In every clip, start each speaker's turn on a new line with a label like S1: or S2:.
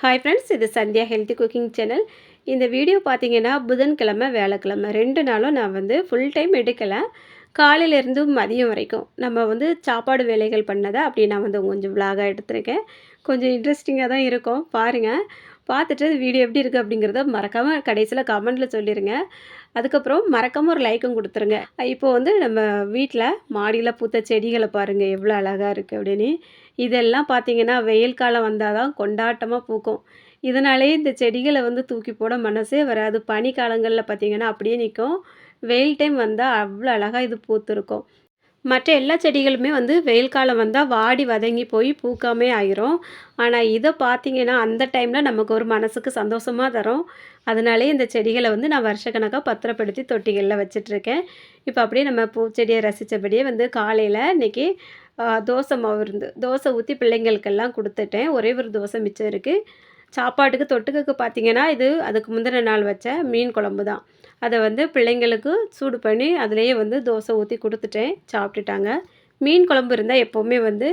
S1: Hi friends இது Sandhya healthy cooking channel இந்த video பார்த்தீங்கன்னா புதன்கிழமை வேலைக்கிழமை. ரெண்டு நாளும் நான் வந்து ஃபுல் டைம் எடுக்கலை. காலையிலேருந்து மதியம் வரைக்கும். நம்ம வந்து சாப்பாடு வேலைகள் பண்ணதை அப்படி நான் வந்து கொஞ்சம் விலாகாக எடுத்திருக்கேன். கொஞ்சம் இன்ட்ரெஸ்டிங்காக தான் இருக்கும். பாருங்கள் பார்த்துட்டு வீடியோ எப்படி இருக்குது அப்படிங்கிறத மறக்காமல் கடைசியில் கமெண்ட்டில் சொல்லிடுங்க அதுக்கப்புறம் மறக்காமல் ஒரு லைக்கும் கொடுத்துருங்க. இப்போ வந்து நம்ம வீட்டில் மாடியில் பூத்த செடிகளை பாருங்கள் எவ்வளோ அழகாக இருக்குது அப்படின்னு. இதெல்லாம் பார்த்தீங்கன்னா வெயில் காலம் வந்தால் தான் கொண்டாட்டமாக பூக்கும். இதனாலேயே இந்த செடிகளை வந்து தூக்கி போட மனசே வராது. பனி காலங்களில் பார்த்தீங்கன்னா அப்படியே நிற்கும். வெயில் டைம் வந்தால் அவ்வளோ அழகாக இது பூத்துருக்கும். மற்ற எல்லா செடிகளுமே வந்து வெயில் காலம் வந்தால் வாடி வதங்கி போய் பூக்காமே ஆயிரும். ஆனால் இதை பார்த்தீங்கன்னா அந்த டைமில் நமக்கு ஒரு மனசுக்கு சந்தோஷமாக தரும். அதனாலே இந்த செடிகளை வந்து நான் வருஷக்கணக்காக பத்திரப்படுத்தி தொட்டிகளில் வச்சிட்ருக்கேன். இப்போ அப்படியே நம்ம பூச்செடியை ரசித்தபடியே வந்து காலையில் இன்றைக்கி தோசை மாவு இருந்து தோசை ஊற்றி பிள்ளைங்களுக்கெல்லாம் கொடுத்துட்டேன். ஒரே ஒரு தோசை மிச்சம் இருக்குது சாப்பாட்டுக்கு தொட்டுக்கக்கு பார்த்தீங்கன்னா இது அதுக்கு முந்தின நாள் வச்ச மீன் குழம்பு தான். அதை வந்து பிள்ளைங்களுக்கு சூடு பண்ணி அதிலேயே வந்து தோசை ஊற்றி கொடுத்துட்டேன் சாப்பிட்டுட்டாங்க. மீன் குழம்பு இருந்தால் எப்போவுமே வந்து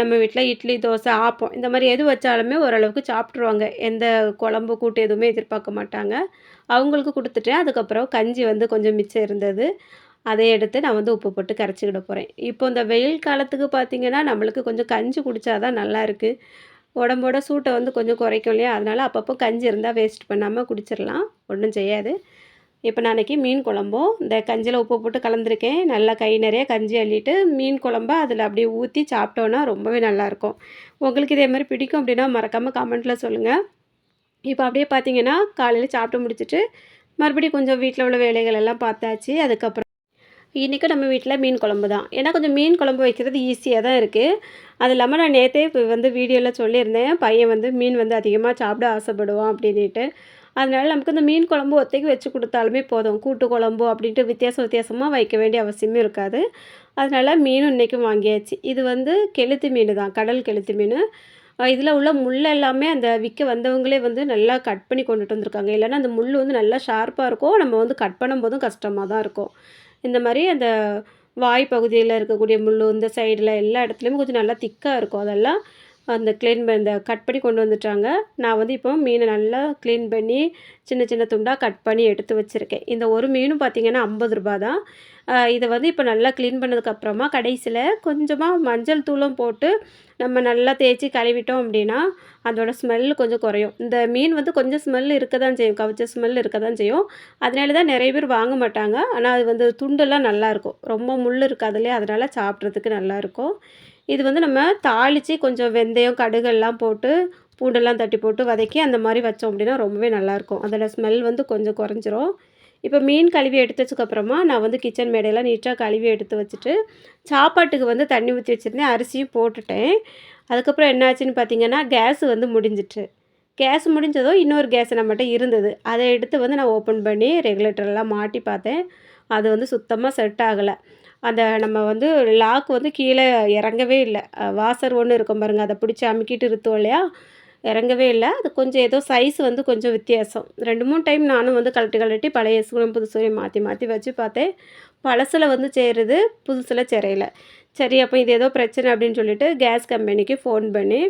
S1: நம்ம வீட்டில் இட்லி தோசை ஆப்பம் இந்த மாதிரி எது வச்சாலுமே ஓரளவுக்கு சாப்பிட்ருவாங்க எந்த குழம்பு கூட்டு எதுவுமே எதிர்பார்க்க மாட்டாங்க. அவங்களுக்கு கொடுத்துட்டேன். அதுக்கப்புறம் கஞ்சி வந்து கொஞ்சம் மிச்சம் இருந்தது. அதை எடுத்து நான் வந்து உப்பு போட்டு கரைச்சிக்கிட போகிறேன் இப்போ இந்த வெயில் காலத்துக்கு பார்த்திங்கன்னா நம்மளுக்கு கொஞ்சம் கஞ்சி குடித்தா தான் நல்லா இருக்குது உடம்போட சூட்டை வந்து கொஞ்சம் குறைக்கும் இல்லையா? அதனால் அப்பப்போ கஞ்சி இருந்தால் வேஸ்ட் பண்ணாமல் குடிச்சிடலாம் ஒன்றும் செய்யாது. இப்போ நாளைக்கு மீன் குழம்பும் இந்த கஞ்சியில் உப்பு போட்டு கலந்துருக்கேன். நல்லா கை நிறைய கஞ்சி அள்ளிட்டு மீன் குழம்ப அதில் அப்படியே ஊற்றி சாப்பிட்டோன்னா ரொம்பவே நல்லாயிருக்கும் உங்களுக்கு இதே மாதிரி பிடிக்கும் அப்படின்னா மறக்காமல் கமெண்ட்டில் சொல்லுங்கள் இப்போ அப்படியே பார்த்தீங்கன்னா காலையில் சாப்பிட்டு முடிச்சுட்டு மறுபடியும் கொஞ்சம் வீட்டில் உள்ள வேலைகள் எல்லாம் பார்த்தாச்சு. அதுக்கப்புறம் இன்றைக்கி நம்ம வீட்டில் மீன் குழம்பு தான். ஏன்னா கொஞ்சம் மீன் குழம்பு வைக்கிறது ஈஸியாக தான் இருக்குது அது இல்லாமல் நான் நேற்றே இப்போ வந்து வீடியோவில் சொல்லியிருந்தேன். பையன் வந்து மீன் வந்து அதிகமாக சாப்பிட ஆசைப்படுவான் அப்படின்ட்டு அதனால் நமக்கு இந்த மீன் குழம்பு ஒத்தைக்கு வச்சு கொடுத்தாலுமே போதும். கூட்டு குழம்பு அப்படின்ட்டு வித்தியாசம் வித்தியாசமாக வைக்க வேண்டிய அவசியமே இருக்காது. அதனால் மீனும் இன்றைக்கும் வாங்கியாச்சு. இது வந்து கெளுத்து மீன் தான். கடல் கெளுத்து மீன். இதில் உள்ள முள் எல்லாமே அந்த விற்க வந்தவங்களே வந்து நல்லா கட் பண்ணி கொண்டுட்டு வந்திருக்காங்க. இல்லைன்னா அந்த முள் வந்து நல்லா ஷார்ப்பாக இருக்கும். நம்ம வந்து கட் பண்ணும்போதும் கஷ்டமாக தான் இருக்கும். இந்த மாதிரி அந்த வாய் பகுதியில் இருக்கக்கூடிய முள் இந்த சைடில் எல்லா இடத்துலையுமே கொஞ்சம் நல்லா திக்காக இருக்கும். அதெல்லாம் அந்த க்ளீன் இந்த கட் பண்ணி கொண்டு வந்துட்டாங்க. நான் வந்து இப்போ மீனை நல்லா க்ளீன் பண்ணி சின்ன சின்ன துண்டாக கட் பண்ணி எடுத்து வச்சுருக்கேன். இந்த ஒரு மீனும் பார்த்திங்கன்னா ஐம்பது ரூபா தான் இதை வந்து இப்போ நல்லா க்ளீன் பண்ணதுக்கப்புறமா கடைசியில் கொஞ்சமாக மஞ்சள் தூளும் போட்டு நம்ம நல்லா தேய்ச்சி கழுவிட்டோம் அப்படின்னா அதோடய ஸ்மெல் கொஞ்சம் குறையும். இந்த மீன் வந்து கொஞ்சம் ஸ்மெல் இருக்க தான் செய்யும். கவிச்ச ஸ்மெல் இருக்க தான் செய்யும். அதனால தான் நிறைய பேர் வாங்க மாட்டாங்க. ஆனால் அது வந்து துண்டெல்லாம் நல்லாயிருக்கும் ரொம்ப முள் இருக்காதுல்லையே அதனால் சாப்பிட்றதுக்கு நல்லாயிருக்கும் இது வந்து நம்ம தாளித்து கொஞ்சம் வெந்தயம் கடுகெல்லாம் போட்டு பூண்டெல்லாம் தட்டி போட்டு வதக்கி அந்த மாதிரி வச்சோம் அப்படின்னா ரொம்பவே நல்லாயிருக்கும். அதில் ஸ்மெல் வந்து கொஞ்சம் குறைஞ்சிரும். இப்போ மீன் கழுவி எடுத்ததுக்கப்புறமா நான் வந்து கிச்சன் மேடையெல்லாம் நீட்டாக கழுவி எடுத்து வச்சுட்டு சாப்பாட்டுக்கு வந்து தண்ணி ஊற்றி வச்சுருந்தேன். அரிசியும் போட்டுட்டேன். அதுக்கப்புறம் என்னாச்சுன்னு பார்த்தீங்கன்னா கேஸ் வந்து முடிஞ்சிட்டு கேஸ் முடிஞ்சதோ இன்னொரு கேஸ் நம்மகிட்ட இருந்தது. அதை எடுத்து வந்து நான் ஓப்பன் பண்ணி ரெகுலேட்டர்லாம் மாட்டி பார்த்தேன். அது வந்து சுத்தமாக செட் ஆகலை. அந்த நம்ம வந்து லாக் வந்து கீழே இறங்கவே இல்லை. வாசர் ஒன்று இருக்கும் பாருங்கள் அதை பிடிச்சி அமுக்கிட்டு இருத்தோம் இல்லையா? இறங்கவே இல்லை. அது கொஞ்சம் ஏதோ சைஸ் வந்து கொஞ்சம் வித்தியாசம். ரெண்டு மூணு டைம் நானும் வந்து கழட்டி கழட்டி பழைய சூழல் புது மாற்றி மாற்றி வச்சு பார்த்தேன். பழசில் வந்து சேருது புதுசில் சேரையில். சரி அப்போ இது ஏதோ பிரச்சனை அப்படின்னு சொல்லிட்டு கேஸ் கம்பெனிக்கு ஃபோன் பண்ணி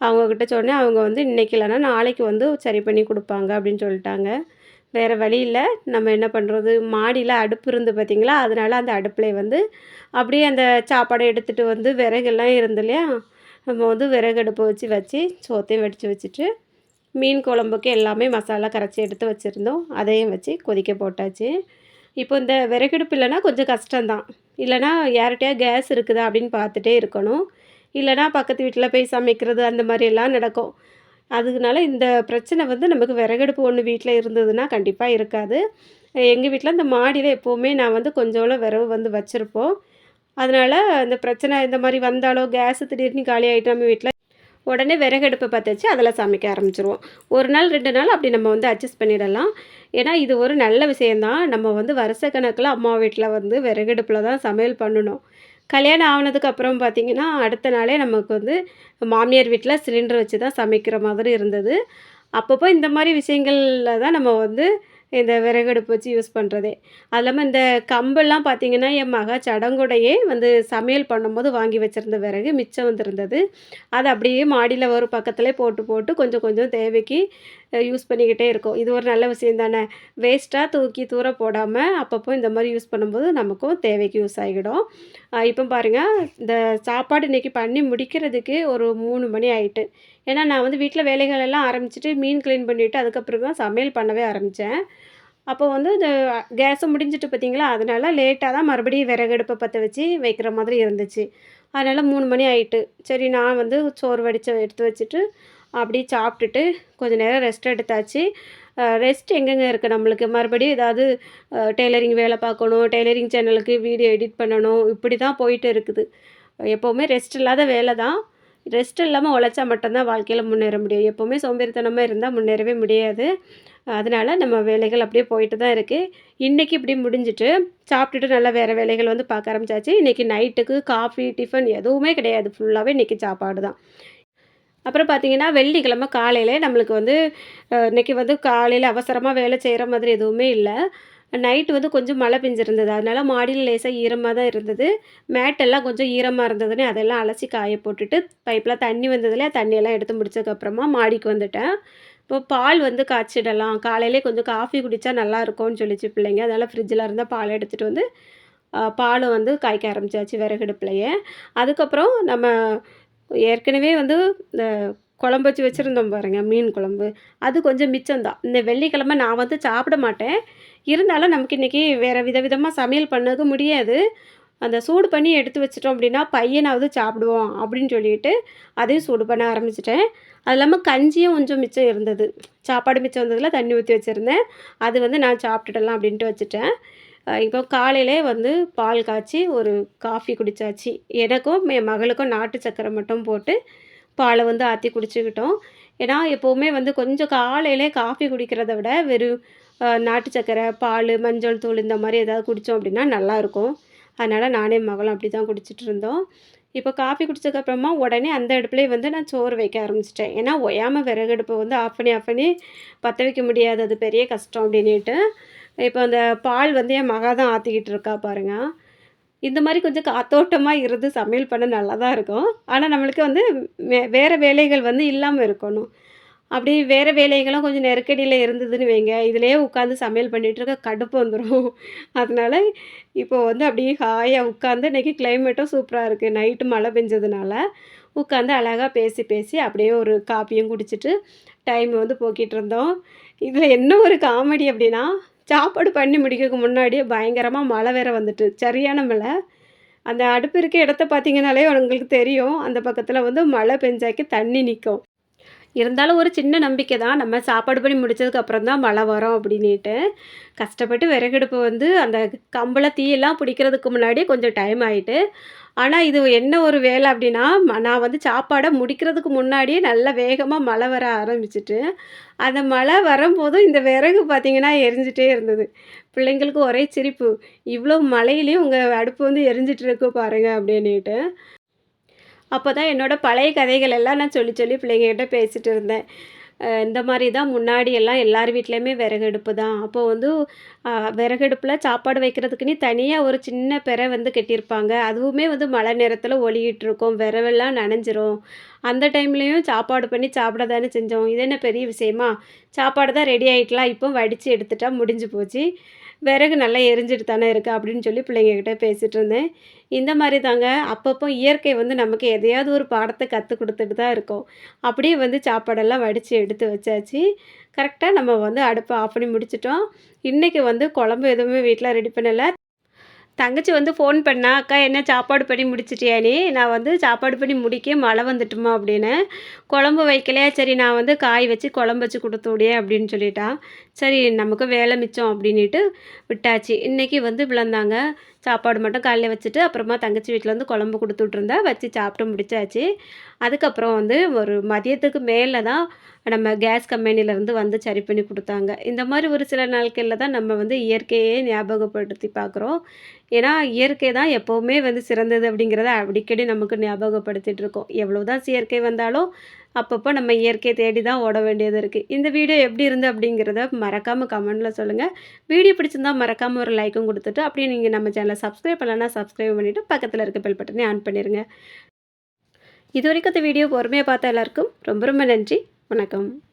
S1: அவங்கக்கிட்ட சொன்னேன். அவங்க வந்து இன்றைக்கி இல்லைனா நாளைக்கு வந்து சரி பண்ணி கொடுப்பாங்க அப்படின்னு சொல்லிட்டாங்க. வேறு வழி இல்லை. நம்ம என்ன பண்ணுறது மாடியில் அடுப்பு இருந்து பார்த்திங்களா அதனால் அந்த அடுப்பில் வந்து அப்படியே அந்த சாப்பாடை எடுத்துகிட்டு வந்து விறகுலாம் இருந்து இல்லையா? நம்ம வந்து விறகு அடுப்பை வச்சு வச்சு சோத்தையும் வடித்து வச்சுட்டு மீன் குழம்புக்கு எல்லாமே மசாலா கரைச்சி எடுத்து வச்சுருந்தோம். அதையும் வச்சு கொதிக்க போட்டாச்சு. இப்போ இந்த விறகடுப்பு இல்லைன்னா கொஞ்சம் கஷ்டம்தான். இல்லைனா யார்கிட்டயா கேஸ் இருக்குதா அப்படின்னு பார்த்துட்டே இருக்கணும். இல்லைனா பக்கத்து வீட்டில் போய் சமைக்கிறது அந்த மாதிரியெல்லாம் நடக்கும். அதுக்குனால இந்த பிரச்சனை வந்து நமக்கு விறகடுப்பு ஒன்று வீட்டில் இருந்ததுன்னா கண்டிப்பாக இருக்காது. எங்கள் வீட்டில் இந்த மாடியில் எப்போவுமே நான் வந்து கொஞ்சோளம் விறகு வந்து வச்சுருப்போம். அதனால் இந்த பிரச்சனை இந்த மாதிரி வந்தாலோ கேஸு திடீர்னு காலி ஆகிட்டு நம்ம வீட்டில் உடனே விறகடுப்பை பற்ற வச்சு அதில் சமைக்க ஆரம்பிச்சிருவோம். ஒரு நாள் ரெண்டு நாள் அப்படி நம்ம வந்து அட்ஜஸ்ட் பண்ணிடலாம். ஏன்னா இது ஒரு நல்ல விஷயந்தான் நம்ம வந்து வருஷ கணக்கில் அம்மா வீட்டில் வந்து விறகடுப்பில் தான் சமையல் பண்ணணும். கல்யாணம் ஆனதுக்கு அப்புறம் பார்த்திங்கன்னா அடுத்த நாளே நமக்கு வந்து மாமியார் வீட்டில் சிலிண்டர் வச்சு தான் சமைக்கிற மாதிரி இருந்தது. அப்பப்போ இந்த மாதிரி விஷயங்களில் தான் நம்ம வந்து இந்த விறகடுப்பு வச்சு யூஸ் பண்ணுறதே அது இல்லாமல் இந்த கம்பெல்லாம் பார்த்திங்கன்னா என் மகா சடங்குடையே வந்து சமையல் பண்ணும்போது வாங்கி வச்சுருந்த விறகு மிச்சம் வந்திருந்தது. அதை அப்படியே மாடியில் ஒரு பக்கத்துலேயே போட்டு போட்டு கொஞ்சம் கொஞ்சம் தேவைக்கு யூஸ் பண்ணிக்கிட்டே இருக்கோம். இது ஒரு நல்ல விஷயம் தானே? வேஸ்ட்டாக தூக்கி தூர போடாமல் அப்பப்போ இந்த மாதிரி யூஸ் பண்ணும்போது நமக்கும் தேவைக்கு யூஸ் ஆகிடும். இப்போ பாருங்கள் இந்த சாப்பாடு இன்றைக்கி பண்ணி முடிக்கிறதுக்கு ஒரு மூணு மணி ஆயிட்டு. ஏன்னா நான் வந்து வீட்டில் வேலைகள் எல்லாம் ஆரம்பிச்சுட்டு மீன் க்ளீன் பண்ணிவிட்டு அதுக்கப்புறம் தான் சமையல் பண்ணவே ஆரம்பித்தேன் அப்போ வந்து இந்த கேஸும் முடிஞ்சிட்டு பார்த்தீங்களா அதனால லேட்டாக தான் மறுபடியும் விறகடுப்பை பற்ற வச்சு வைக்கிற மாதிரி இருந்துச்சு. அதனால் மூணு மணி ஆயிட்டு. சரி நான் வந்து சோறு வடித்து எடுத்து வச்சுட்டு அப்படியே சாப்பிட்டுட்டு கொஞ்சம் நேரம் ரெஸ்ட் எடுத்தாச்சு. ரெஸ்ட் எங்கெங்கே இருக்குது நம்மளுக்கு? மறுபடியும் ஏதாவது டெய்லரிங் வேலை பார்க்கணும் டெய்லரிங் சேனலுக்கு வீடியோ எடிட் பண்ணணும் இப்படி தான் போயிட்டு இருக்குது. எப்போவுமே ரெஸ்ட் இல்லாத வேலை தான். ரெஸ்ட் இல்லாமல் உழைச்சா மட்டும்தான் வாழ்க்கையில் முன்னேற முடியும். எப்போவுமே சோம்பேறித்தனமாக இருந்தால் முன்னேறவே முடியாது. அதனால் நம்ம வேலைகள் அப்படியே போயிட்டு தான் இருக்குது இன்றைக்கி இப்படி முடிஞ்சிட்டு சாப்பிட்டுட்டு நல்லா வேறு வேலைகள் வந்து பார்க்க ஆரம்பிச்சாச்சு. இன்றைக்கி நைட்டுக்கு காஃபி டிஃபன் எதுவுமே கிடையாது. ஃபுல்லாகவே இன்றைக்கி சாப்பாடு தான் அப்புறம் பார்த்தீங்கன்னா வெள்ளிக்கிழமை காலையில நம்மளுக்கு வந்து இன்றைக்கி வந்து காலையில் அவசரமாக வேலை செய்கிற மாதிரி எதுவுமே இல்லை. நைட்டு வந்து கொஞ்சம் மழை பெஞ்சிருந்தது. அதனால் மாடியில் லேசாக ஈரமாக தான் இருந்தது. மேட்டெல்லாம் கொஞ்சம் ஈரமாக இருந்ததுன்னு அதெல்லாம் அலசி காய போட்டுட்டு பைப்பில் தண்ணி வந்ததுல தண்ணியெல்லாம் எடுத்து முடிச்சதுக்கப்புறமா மாடிக்கு வந்துட்டேன். இப்போ பால் வந்து காய்ச்சிடலாம். காலையிலே கொஞ்சம் காஃபி குடித்தா நல்லா இருக்கும்னு சொல்லிச்சு பிள்ளைங்க. அதனால் ஃப்ரிட்ஜில் இருந்தால் பால் எடுத்துகிட்டு வந்து பாலை வந்து காய்க்க ஆரம்பிச்சாச்சு விறகடுப்புலையே அதுக்கப்புறம் நம்ம ஏற்கனவே வந்து இந்த குழம்பு வச்சு வச்சுருந்தோம் பாருங்கள் மீன் குழம்பு. அது கொஞ்சம் மிச்சம்தான். இந்த வெள்ளிக்கிழமை நான் வந்து சாப்பிட மாட்டேன். இருந்தாலும் நமக்கு இன்றைக்கி வேறு விதவிதமாக சமையல் பண்ணது முடியாது. அந்த சூடு பண்ணி எடுத்து வச்சிட்டோம் அப்படின்னா பையனாவது சாப்பிடுவோம் அப்படின்னு சொல்லிட்டு அதையும் சூடு பண்ண ஆரம்பிச்சிட்டேன். அது இல்லாமல் கஞ்சியும் கொஞ்சம் மிச்சம் இருந்தது. சாப்பாடு மிச்சம் வந்ததில் தண்ணி ஊற்றி வச்சுருந்தேன். அது வந்து நான் சாப்பிட்டுடலாம் அப்படின்ட்டு வச்சுட்டேன். இப்போ காலையிலே வந்து பால் காய்ச்சி ஒரு காஃபி குடித்தாச்சு எனக்கும் என் மகளுக்கும் நாட்டு சக்கரை மட்டும் போட்டு பாலை வந்து ஆற்றி குடிச்சுக்கிட்டோம். ஏன்னா எப்போவுமே வந்து கொஞ்சம் காலையிலே காஃபி குடிக்கிறத விட வெறும் நாட்டு சக்கரை பால் மஞ்சள் தூள் இந்த மாதிரி ஏதாவது குடித்தோம் அப்படின்னா நல்லாயிருக்கும் அதனால் நானே மகளும் அப்படி தான் குடிச்சிட்டு இருந்தோம். இப்போ காஃபி குடித்ததுக்கப்புறமா உடனே அந்த அடுப்புலேயே வந்து நான் சோறு வைக்க ஆரம்பிச்சிட்டேன். ஏன்னா ஒயாமல் விறகு அடுப்பை வந்து ஆஃப் பண்ணி ஆஃப் பண்ணி பற்ற வைக்க முடியாது. அது பெரிய கஷ்டம் அப்படின்ட்டு இப்போ அந்த பால் வந்து என் மகா தான் ஆற்றிக்கிட்டு இருக்கா பாருங்கள் இந்த மாதிரி கொஞ்சம் காத்தோட்டமாக இருந்து சமையல் பண்ண நல்லா தான் இருக்கும். ஆனால் நம்மளுக்கு வந்து வேறு வேலைகள் வந்து இல்லாமல் இருக்கணும். அப்படி வேறு வேலைகளும் கொஞ்சம் நெருக்கடியில் இருந்ததுன்னு வைங்க. இதுலேயே உட்காந்து சமையல் பண்ணிகிட்டு இருக்க கடுப்பு வந்துடும் அதனால் இப்போ வந்து அப்படியே ஹாயாக உட்காந்து இன்றைக்கி கிளைமேட்டும் சூப்பராக இருக்குது நைட்டு மழை பெஞ்சதுனால உட்காந்து அழகாக பேசி பேசி அப்படியே ஒரு காப்பியும் குடிச்சிட்டு டைம் வந்து போக்கிட்டு இருந்தோம். இதில் என்ன ஒரு காமெடி அப்படின்னா சாப்பாடு பண்ணி முடிக்கிறதுக்கு முன்னாடியே பயங்கரமாக மழை வேற வந்துட்டு சரியான மழை. அந்த அடுப்பு இருக்க இடத்த பார்த்தீங்கனாலே உங்களுக்கு தெரியும். அந்த பக்கத்தில் வந்து மழை பெஞ்சாக்கி தண்ணி நிற்கும் இருந்தாலும் ஒரு சின்ன நம்பிக்கை தான். நம்ம சாப்பாடு பண்ணி முடித்ததுக்கப்புறம் தான் மழை வரும் அப்படின்ட்டு கஷ்டப்பட்டு விறகடுப்பு வந்து அந்த கம்பில் தீயெல்லாம் பிடிக்கிறதுக்கு முன்னாடி கொஞ்சம் டைம் ஆகிட்டு ஆனால் இது என்ன ஒரு வேலை அப்படின்னா நான் வந்து சாப்பாடை முடிக்கிறதுக்கு முன்னாடியே நல்லா வேகமாக மழை வர ஆரம்பிச்சிட்டு அந்த மழை வரும்போதும் இந்த விறகு பார்த்திங்கன்னா எரிஞ்சிட்டே இருந்தது. பிள்ளைங்களுக்கு ஒரே சிரிப்பு. இவ்வளோ மழையிலையும் உங்கள் அடுப்பு வந்து எரிஞ்சிட்டு இருக்கு பாருங்கள் அப்படின்னுட்டு. அப்போ தான் என்னோடய பழைய கதைகள் எல்லாம் நான் சொல்லி சொல்லி பிள்ளைங்கக்கிட்ட பேசிகிட்டு இருந்தேன். இந்த மாதிரி தான் முன்னாடி எல்லாம் எல்லார் வீட்லேயுமே விறகடுப்பு தான். அப்போது வந்து விறகடுப்பில் சாப்பாடு வைக்கிறதுக்குன்னு தனியாக ஒரு சின்ன பெறை வந்து கட்டியிருப்பாங்க. அதுவுமே வந்து மழை நேரத்தில் ஒழுகிட்டுருக்கும் விரவெல்லாம் நனைஞ்சிரும். அந்த டைம்லேயும் சாப்பாடு பண்ணி சாப்பிட தானே செஞ்சோம். இது என்ன பெரிய விஷயமா? சாப்பாடு தான் ரெடி ஆகிட்டலாம் இப்போ வடித்து எடுத்துட்டா முடிஞ்சு போச்சு. விறகு நல்லா எரிஞ்சிட்டு தானே இருக்குது அப்படின்னு சொல்லி பிள்ளைங்கக்கிட்ட பேசிகிட்டு இருந்தேன். இந்த மாதிரி தாங்க அப்பப்போ இயற்கை வந்து நமக்கு எதையாவது ஒரு பாடத்தை கற்றுக் கொடுத்துட்டு தான் இருக்கும். அப்படியே வந்து சாப்பாடெல்லாம் வடித்து எடுத்து வச்சாச்சு. கரெக்டாக நம்ம வந்து அடுப்பை ஆஃப் பண்ணி முடிச்சிட்டோம். இன்றைக்கி வந்து குழம்பு எதுவுமே வீட்டில் ரெடி பண்ணலை. தங்கச்சி வந்து ஃபோன் பண்ணா அக்கா என்ன சாப்பாடு பண்ணி முடிச்சிட்டியா நீ? நான் வந்து சாப்பாடு பண்ணி முடிக்க மழை வந்துட்டுமா? அப்படின்னு குழம்பு வைக்கலையா? சரி நான் வந்து காய் வச்சு குழம்பு வச்சு கொடுத்து விடியே அப்படின்னு சொல்லிட்டான் சரி நமக்கு வேலை மிச்சம் அப்படின்ட்டு விட்டாச்சு. இன்றைக்கி வந்து விளந்தாங்க. சாப்பாடு மட்டும் காலையில் வச்சுட்டு அப்புறமா தங்கச்சி வீட்டில் வந்து குழம்பு கொடுத்து விட்ருந்தா வச்சு சாப்பிட்டு முடிச்சாச்சு. அதுக்கப்புறம் வந்து ஒரு மதியத்துக்கு மேலே தான் நம்ம கேஸ் கம்பெனிலேருந்து வந்து சரி பண்ணி கொடுத்தாங்க. இந்த மாதிரி ஒரு சில நாட்களில் தான் நம்ம வந்து இயற்கையே ஞாபகப்படுத்தி பார்க்குறோம். ஏன்னா இயற்கை தான் எப்போவுமே வந்து சிறந்தது அப்படிங்கிறத அடிக்கடி நமக்கு ஞாபகப்படுத்திகிட்டு இருக்கோம். எவ்வளோ தான் செயற்கை வந்தாலும் அப்பப்போ நம்ம இயற்கையை தேடி தான் ஓட வேண்டியது இருக்குது இந்த வீடியோ எப்படி இருந்து அப்படிங்கிறத மறக்காமல் கமெண்ட்டில் சொல்லுங்கள் வீடியோ பிடிச்சிருந்தா மறக்காமல் ஒரு லைக்கும் கொடுத்துட்டு அப்படியே நீங்கள் நம்ம சேனலை சப்ஸ்கிரைப் பண்ணலன்னா சப்ஸ்கிரைப் பண்ணிவிட்டு பக்கத்தில் இருக்க பெல் பட்டனே ஆன் பண்ணிடுங்க இது வரைக்கும் இந்த வீடியோ பொறுமையாக பார்த்த எல்லாருக்கும் ரொம்ப ரொம்ப நன்றி. வணக்கம்.